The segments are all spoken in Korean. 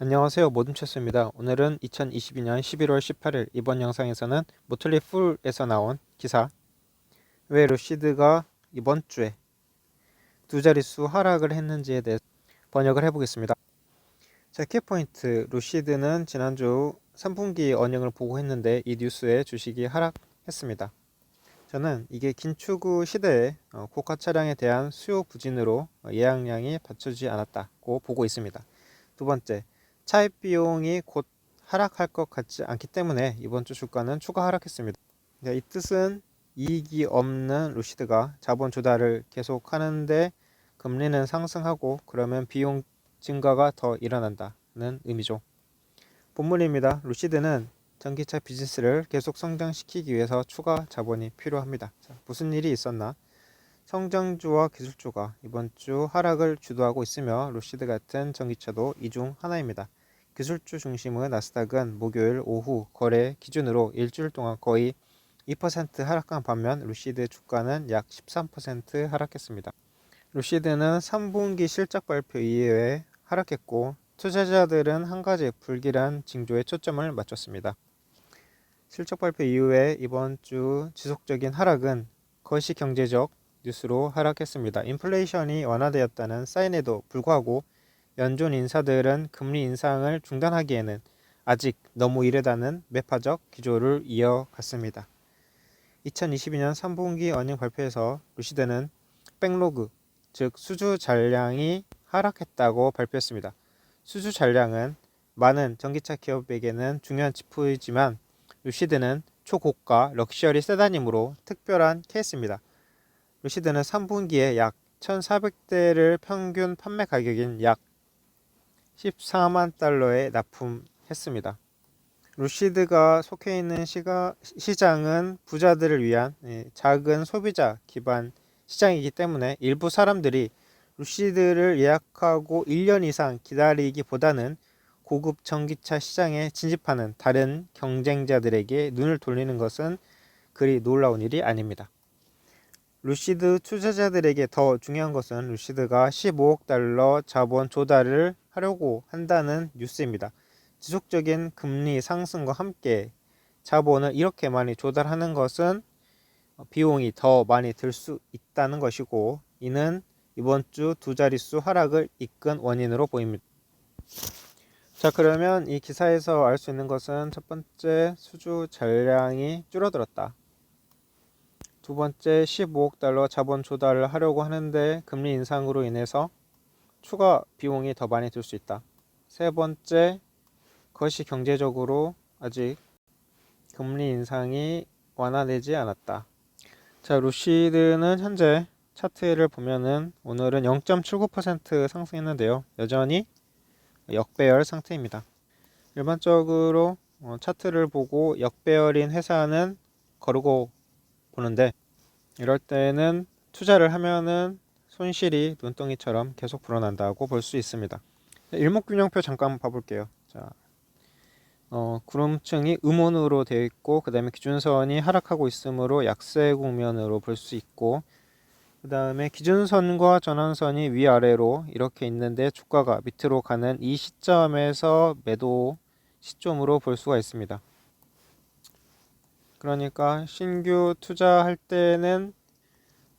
안녕하세요 모둠체스입니다. 오늘은 2022년 11월 18일 이번 영상에서는 모틀리 풀에서 나온 기사 왜 루시드가 이번 주에 두 자릿수 하락을 했는지에 대해 번역을 해보겠습니다. 자 키포인트 루시드는 지난주 3분기 언영을 보고 했는데 이 뉴스에 주식이 하락했습니다. 저는 이게 긴축구 시대에 어, 고가 차량에 대한 수요 부진으로 어, 예약량이 받쳐지지 않았다고 보고 있습니다. 두 번째 차입 비용이 곧 하락할 것 같지 않기 때문에 이번 주 주가는 추가 하락했습니다. 네, 이 뜻은 이익이 없는 루시드가 자본 조달을 계속 하는데 금리는 상승하고 그러면 비용 증가가 더 일어난다는 의미죠. 본문입니다. 루시드는 전기차 비즈니스를 계속 성장시키기 위해서 추가 자본이 필요합니다. 자, 무슨 일이 있었나? 성장주와 기술주가 이번 주 하락을 주도하고 있으며 루시드 같은 전기차도 이 중 하나입니다. 기술주 중심의 나스닥은 목요일 오후 거래 기준으로 일주일 동안 거의 2% 하락한 반면 루시드 주가는 약 13% 하락했습니다. 루시드는 3분기 실적 발표 이후에 하락했고 투자자들은 한 가지 불길한 징조에 초점을 맞췄습니다. 실적 발표 이후에 이번 주 지속적인 하락은 거시 경제적 뉴스로 하락했습니다. 인플레이션이 완화되었다는 사인에도 불구하고 연준 인사들은 금리 인상을 중단하기에는 아직 너무 이르다는 매파적 기조를 이어갔습니다. 2022년 3분기 어닝 발표에서 루시드는 백로그, 즉 수주 잔량이 하락했다고 발표했습니다. 수주 잔량은 많은 전기차 기업에게는 중요한 지표이지만 루시드는 초고가 럭셔리 세단이므로 특별한 케이스입니다. 루시드는 3분기에 약 1,400대를 평균 판매 가격인 약 14만 달러에 납품했습니다. 루시드가 속해 있는 시가, 시장은 부자들을 위한 예, 작은 소비자 기반 시장이기 때문에 일부 사람들이 루시드를 예약하고 1년 이상 기다리기보다는 고급 전기차 시장에 진입하는 다른 경쟁자들에게 눈을 돌리는 것은 그리 놀라운 일이 아닙니다. 루시드 투자자들에게 더 중요한 것은 루시드가 15억 달러 자본 조달을 하려고 한다는 뉴스입니다. 지속적인 금리 상승과 함께 자본을 이렇게 많이 조달하는 것은 비용이 더 많이 들 수 있다는 것이고 이는 이번 주 두 자릿수 하락을 이끈 원인으로 보입니다. 자 그러면 이 기사에서 알 수 있는 것은 첫 번째 수주 잔량이 줄어들었다. 두 번째 15억 달러 자본 조달을 하려고 하는데 금리 인상으로 인해서 추가 비용이 더 많이 들 수 있다. 세 번째 그것이 경제적으로 아직 금리 인상이 완화되지 않았다. 자 루시드는 현재 차트를 보면은 오늘은 0.79% 상승했는데요. 여전히 역배열 상태입니다. 일반적으로 어, 차트를 보고 역배열인 회사는 거르고 보는데 이럴 때는 투자를 하면은 손실이 눈덩이처럼 계속 불어난다고 볼 수 있습니다. 일목균형표 잠깐 봐볼게요. 자, 어, 구름층이 음온으로 되어 있고 그 다음에 기준선이 하락하고 있으므로 약세 국면으로 볼 수 있고 그 다음에 기준선과 전환선이 위아래로 이렇게 있는데 주가가 밑으로 가는 이 시점에서 매도 시점으로 볼 수가 있습니다. 그러니까 신규 투자할 때는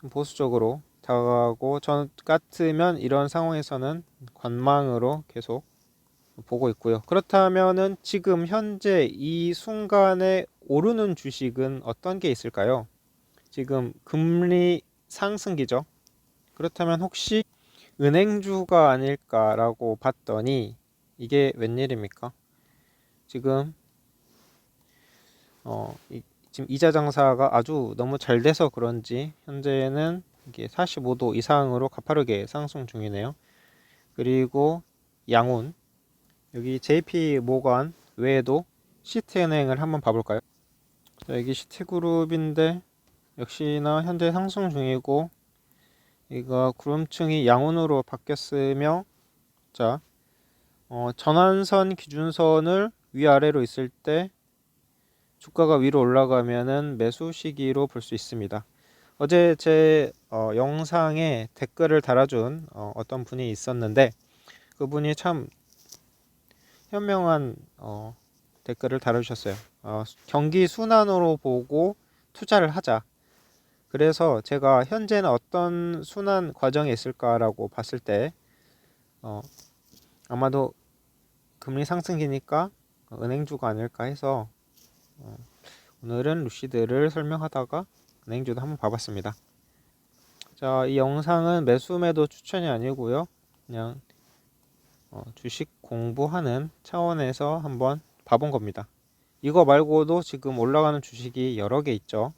보수적으로 다가가고 저 같으면 이런 상황에서는 관망으로 계속 보고 있고요. 그렇다면은 지금 현재 이 순간에 오르는 주식은 어떤 게 있을까요? 지금 금리 상승기죠. 그렇다면 혹시 은행주가 아닐까라고 봤더니 이게 웬일입니까? 지금 어, 이, 지금 이자 장사가 아주 너무 잘 돼서 그런지 현재는 이게 45도 이상으로 가파르게 상승 중이네요. 그리고 양운 여기 JP 모건 외에도 시티은행을 한번 봐볼까요? 자, 여기 시티그룹인데 역시나 현재 상승 중이고 이거 구름층이 양운으로 바뀌었으며 자 어, 전환선 기준선을 위아래로 있을 때 주가가 위로 올라가면은 매수 시기로 볼 수 있습니다. 어제 제 어, 영상에 댓글을 달아준 어, 떤 분이 있었는데 그분이 참 현명한 어, 댓글을 달아주셨어요. 어, 경기 순환으로 보고 투자를 하자. 그래서 제가 현재는 어떤 순환 과정에 있을까라고 봤을 때 어, 아마도 금리 상승기니까 은행주가 아닐까 해서 어, 오늘은 루시드를 설명하다가 은행주도 한번 봐봤습니다. 자, 이 영상은 매수 매도 추천이 아니고요. 그냥 어, 주식 공부하는 차원에서 한번 봐본 겁니다. 이거 말고도 지금 올라가는 주식이 여러 개 있죠.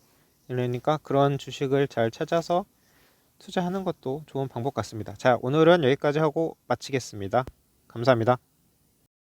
그러니까 그런 주식을 잘 찾아서 투자하는 것도 좋은 방법 같습니다. 자, 오늘은 여기까지 하고 마치겠습니다. 감사합니다.